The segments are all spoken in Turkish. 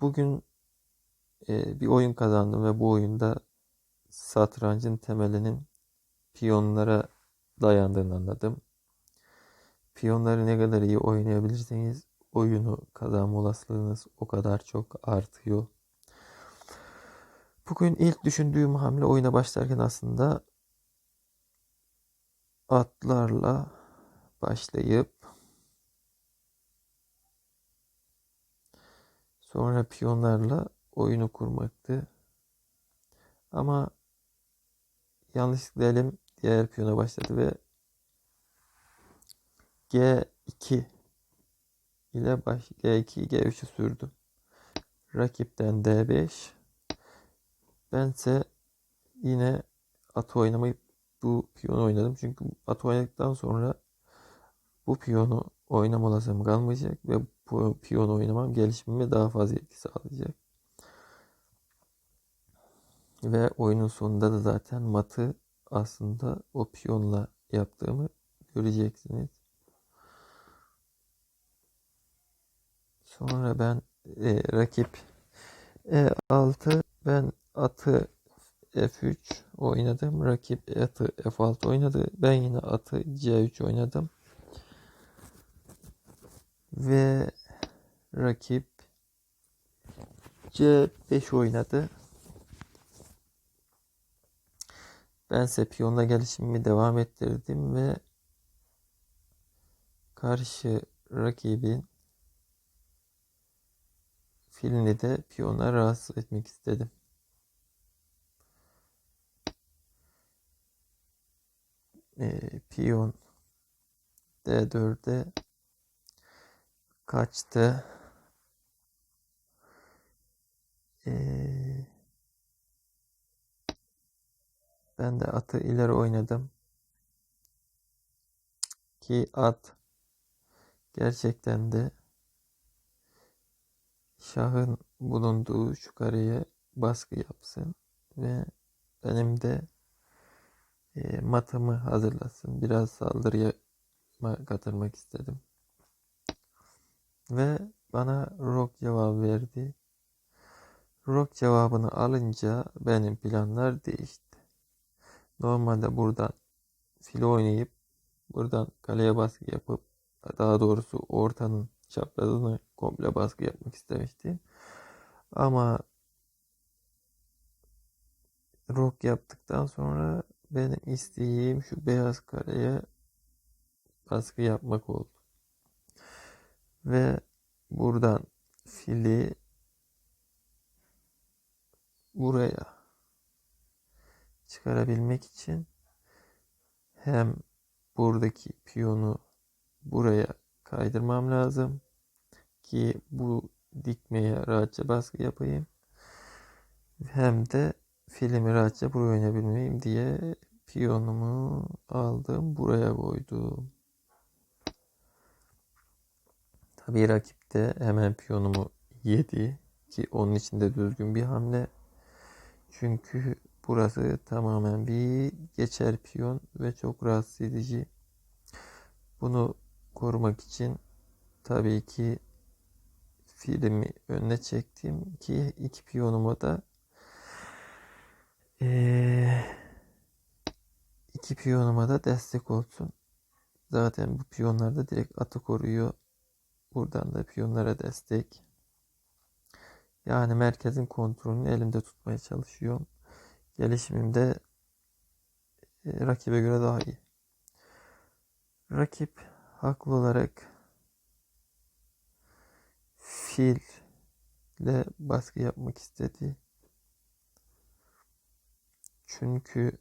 Bugün e, bir oyun kazandım ve bu oyunda satrancın temelinin piyonlara dayandığını anladım. Piyonları ne kadar iyi oynayabilirseniz oyunu kazanma olasılığınız o kadar çok artıyor. Bugün ilk düşündüğüm hamle oyuna başlarken aslında atlarla başlayıp sonra piyonlarla oyunu kurmaktı. Ama yanlışlıkla elim diğer piyona başladı ve G2 ile baş G2 G3'ü sürdüm. Rakipten D5 bense yine atı oynamayıp bu piyonu oynadım. Çünkü atı oynadıktan sonra bu piyonu oynama olasılığım kalmayacak ve bu piyonu oynamam gelişimime daha fazla etki sağlayacak. Ve oyunun sonunda da zaten matı aslında o piyonla yaptığımı göreceksiniz. Sonra ben e, rakip E6 ben atı F3 oynadım. Rakip atı F6 oynadı. Ben yine atı C3 oynadım. Ve rakip C5 oynadı. Bense piyonla gelişimimi devam ettirdim ve karşı rakibin filini de piyona rahatsız etmek istedim. Ee, piyon D4'e kaçtı. Ee, ben de atı ileri oynadım. Ki at gerçekten de şahın bulunduğu şu kareye baskı yapsın ve benim de e, matımı hazırlasın. Biraz saldırıya katılmak istedim. Ve bana rock cevap verdi. Rock cevabını alınca benim planlar değişti. Normalde buradan filo oynayıp buradan kaleye baskı yapıp daha doğrusu ortanın çaprazını komple baskı yapmak istemiştim. Ama rock yaptıktan sonra benim isteğim şu beyaz kareye baskı yapmak oldu. Ve buradan fili buraya çıkarabilmek için hem buradaki piyonu buraya kaydırmam lazım ki bu dikmeye rahatça baskı yapayım. Hem de filmi rahatça buraya oynayabilmeyim diye piyonumu aldım buraya koydum. Tabii rakip de hemen piyonumu yedi ki onun için de düzgün bir hamle. Çünkü burası tamamen bir geçer piyon ve çok rahatsız edici. Bunu korumak için tabii ki filmi önüne çektim ki iki piyonuma da ee, iki piyonuma da destek olsun. Zaten bu piyonlar da direkt atı koruyor. Buradan da piyonlara destek. Yani merkezin kontrolünü elimde tutmaya çalışıyorum. Gelişimimde e, rakibe göre daha iyi. Rakip haklı olarak fil ile baskı yapmak istedi. Çünkü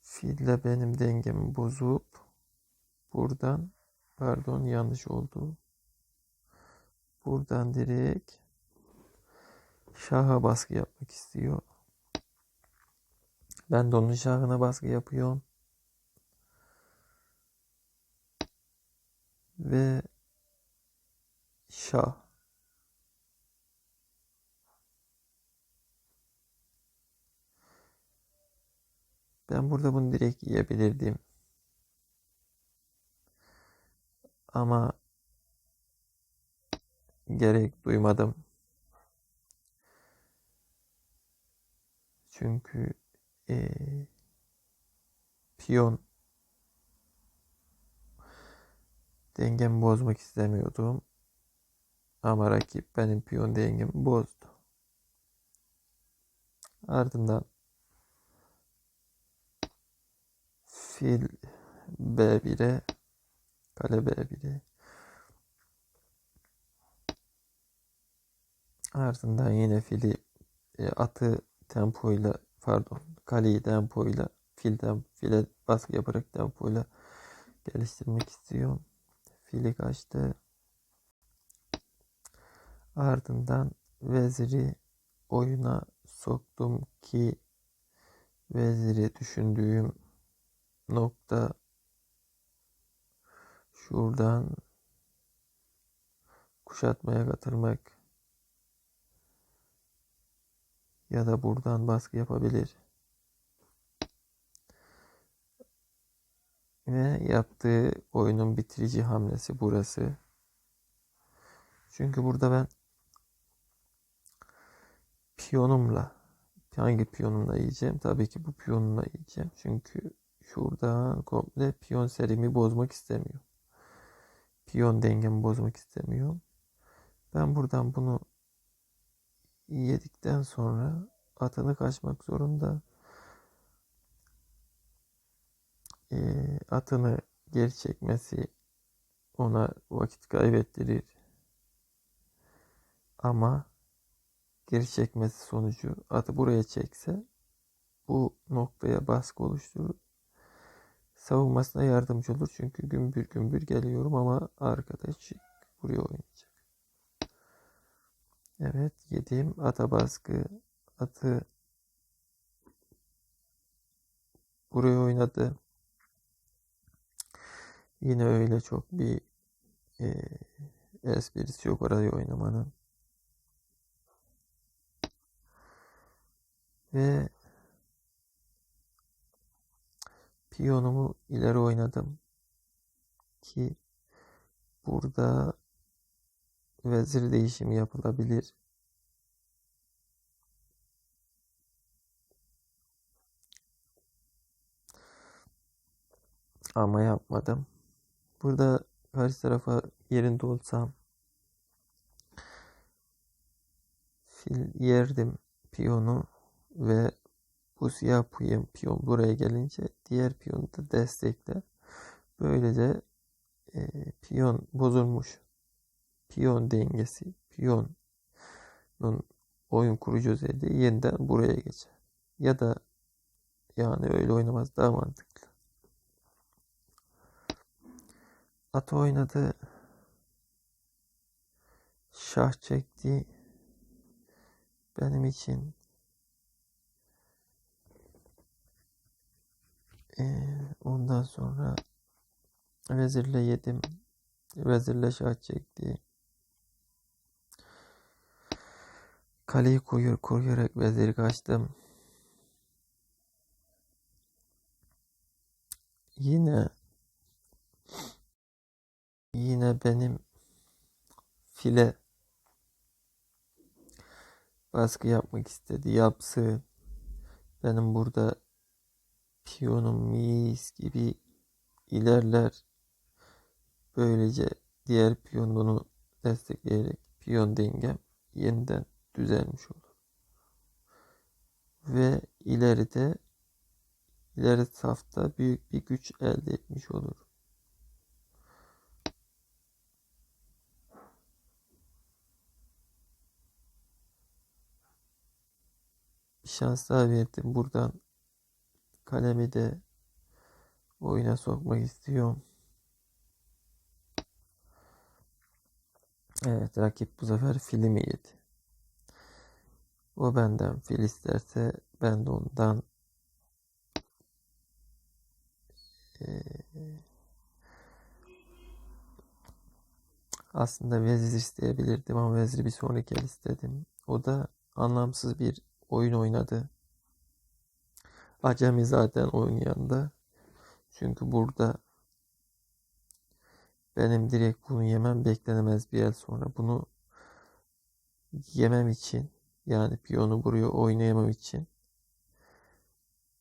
fille benim dengemi bozup buradan pardon yanlış oldu. Buradan direkt şaha baskı yapmak istiyor. Ben de onun şahına baskı yapıyorum. Ve şah. Ben burada bunu direkt yiyebilirdim. Ama gerek duymadım. Çünkü eee, piyon dengemi bozmak istemiyordum. Ama rakip benim piyon dengemi bozdu. Ardından fil B1'e kale B1'e ardından yine fili e, atı tempoyla pardon kaleyi tempoyla filden file baskı yaparak tempoyla geliştirmek istiyorum. Fili kaçtı. Ardından veziri oyuna soktum ki veziri düşündüğüm nokta şuradan kuşatmaya katılmak ya da buradan baskı yapabilir. Ve yaptığı oyunun bitirici hamlesi burası. Çünkü burada ben piyonumla hangi piyonumla yiyeceğim? Tabii ki bu piyonumla yiyeceğim. Çünkü şuradan komple piyon serimi bozmak istemiyor. Piyon dengemi bozmak istemiyor. Ben buradan bunu yedikten sonra atını kaçmak zorunda. E, atını geri çekmesi ona vakit kaybettirir. Ama geri çekmesi sonucu atı buraya çekse bu noktaya baskı oluşturur. Savunmasına yardımcı olur. Çünkü gümbür gümbür geliyorum ama arkadaş buraya oynayacak. Evet yediğim ata baskı atı buraya oynadı. Yine öyle çok bir e, esprisi yok orayı oynamanın. Ve piyonumu ileri oynadım ki burada vezir değişimi yapılabilir. Ama yapmadım. Burada karşı tarafa yerinde olsam fil yerdim piyonu ve bu siyah piyon, buraya gelince diğer piyonu da destekler. Böylece e, piyon bozulmuş. Piyon dengesi, piyonun oyun kurucu özelliği yeniden buraya geçer. Ya da yani öyle oynamaz daha mantıklı. At oynadı. Şah çekti. Benim için ee, ondan sonra vezirle yedim. Vezirle şah çekti. Kaleyi koyuyor, koruyarak veziri kaçtım. Yine yine benim file baskı yapmak istedi. Yapsın. Benim burada piyonum mis gibi ilerler. Böylece diğer piyon bunu destekleyerek piyon dengem yeniden düzelmiş olur. Ve ileride ileri safta büyük bir güç elde etmiş olur. Şans daha. Buradan kalemi de oyuna sokmak istiyorum. Evet rakip bu sefer filmi yedi. O benden fil isterse ben de ondan ee, aslında vezir isteyebilirdim ama veziri bir sonraki el istedim. O da anlamsız bir oyun oynadı. Acemi zaten oynayan da. Çünkü burada benim direkt bunu yemem beklenemez bir el sonra. Bunu yemem için yani piyonu buraya oynayamam için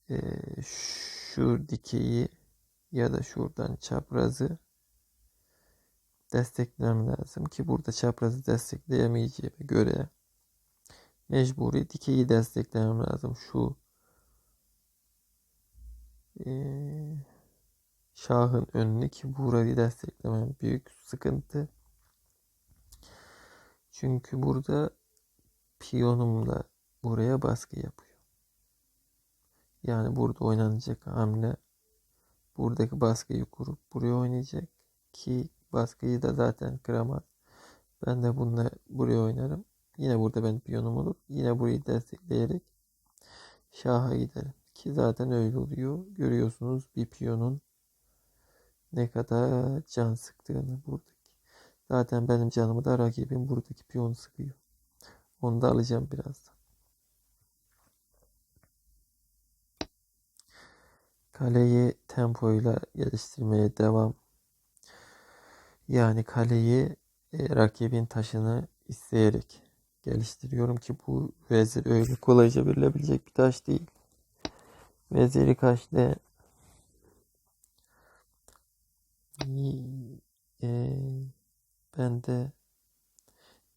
e, şu dikeyi ya da şuradan çaprazı desteklemem lazım ki burada çaprazı destekleyemeyeceğime göre mecburi dikeyi desteklemem lazım. Şu şahın önünü ki burayı desteklemem büyük sıkıntı. Çünkü burada piyonumla buraya baskı yapıyor. Yani burada oynanacak hamle buradaki baskıyı kurup buraya oynayacak ki baskıyı da zaten kıramaz. Ben de bununla buraya oynarım. Yine burada ben piyonum olur. Yine burayı destekleyerek şaha giderim. Ki zaten öyle oluyor. Görüyorsunuz bir piyonun ne kadar can sıktığını buradaki. Zaten benim canımı da rakibim buradaki piyon sıkıyor. Onu da alacağım birazdan. Kaleyi tempoyla geliştirmeye devam. Yani kaleyi e, rakibin taşını isteyerek geliştiriyorum ki bu vezir öyle kolayca verilebilecek bir taş değil. Veziri kaçtı. E, ben de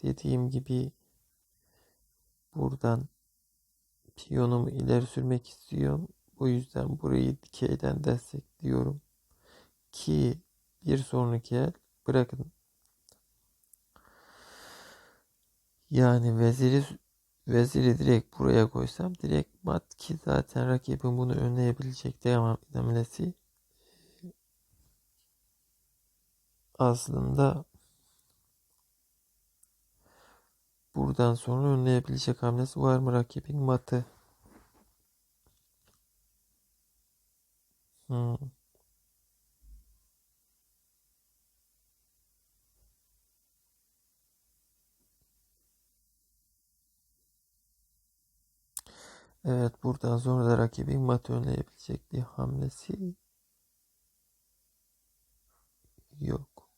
dediğim gibi buradan piyonumu ileri sürmek istiyorum. Bu yüzden burayı dikeyden destekliyorum. Ki bir sonraki el bırakın. Yani veziri veziri direkt buraya koysam direkt mat ki zaten rakibin bunu önleyebilecek devam edemesi aslında buradan sonra önleyebilecek hamlesi var mı rakibin matı? Hmm. Evet buradan sonra da rakibin mat önleyebilecek bir hamlesi yok.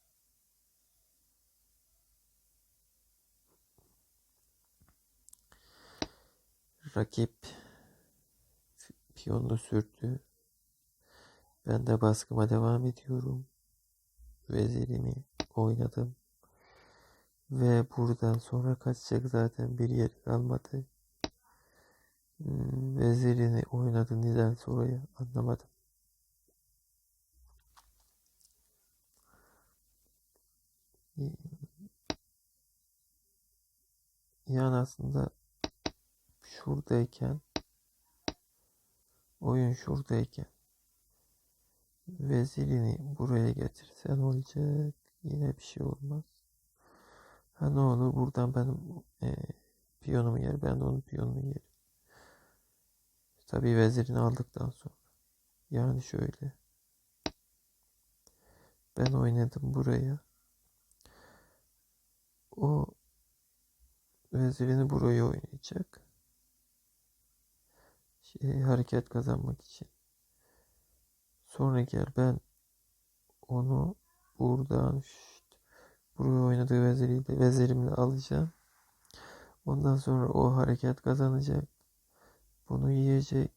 Rakip piyonunu sürdü. Ben de baskıma devam ediyorum. Vezirimi oynadım. Ve buradan sonra kaçacak zaten bir yer kalmadı. Hmm, vezirini oynadı neden soruyu anlamadım. Yani aslında şuradayken oyun şuradayken vezirini buraya getirsen olacak yine bir şey olmaz. Ha ne olur buradan benim e, piyonumu yer ben de onun piyonunu yerim. Tabii vezirini aldıktan sonra. Yani şöyle. Ben oynadım buraya. O vezirini buraya oynayacak. Şey, hareket kazanmak için. Sonra gel ben onu buradan işte, buraya oynadığı veziriyle vezirimle alacağım. Ondan sonra o hareket kazanacak. Bunu yiyecek.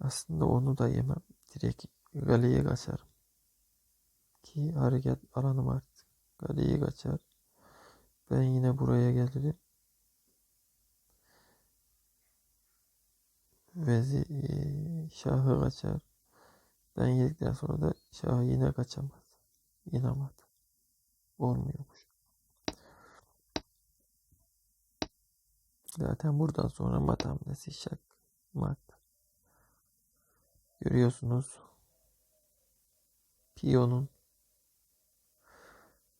Aslında onu da yemem. Direkt galeye kaçarım. Ki hareket alanım artık. Galeye kaçar. Ben yine buraya gelirim. Vezi e, şahı kaçar. Ben yedikten sonra da şahı yine kaçamaz. İnamadı. Olmuyormuş. Zaten buradan sonra mat hamlesi şak. Mat. Görüyorsunuz. Piyonun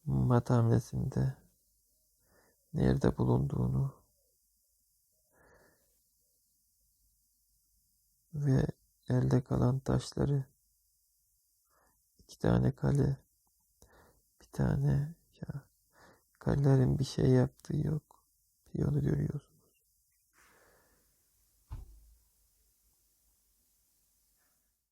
mat hamlesinde nerede bulunduğunu ve elde kalan taşları iki tane kale bir tane ya kalelerin bir şey yaptığı yok piyonu görüyorsun